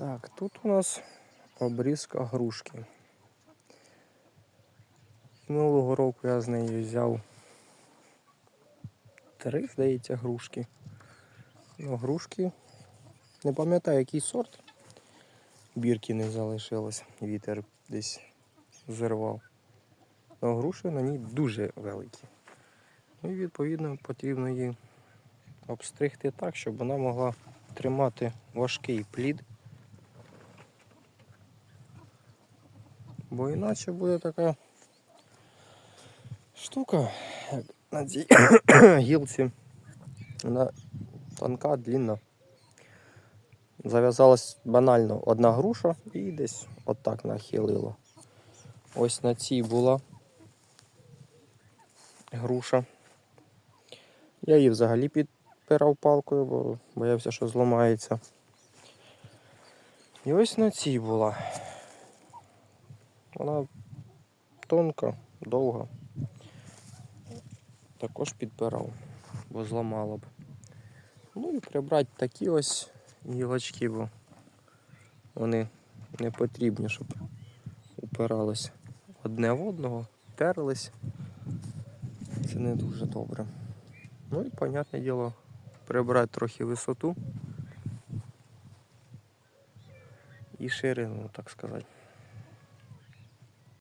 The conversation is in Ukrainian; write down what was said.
Так, тут у нас обрізка грушки. Минулого року я з неї взяв три, здається, грушки. Ну, грушки. Не пам'ятаю, який сорт. Бірки не залишилось. Вітер десь зірвав. Но груші на ній дуже великі. Ну і відповідно потрібно її обстригти так, щоб вона могла тримати важкий плід. Бо іначе буде така штука, як на цій гілці. Вона тонка, длінна. Зав'язалась банально одна груша і десь отак нахилило. Ось на цій була груша. Я її взагалі підпирав палкою, бо боявся, що зламається. І ось на цій була. Вона тонка, довга. Також підпирав, бо зламала б. Ну і прибрати такі ось гілочки, бо вони не потрібні, щоб упирались одне в одного, терлись. Це не дуже добре. Ну і, понятне діло, прибрати трохи висоту і ширину, так сказати.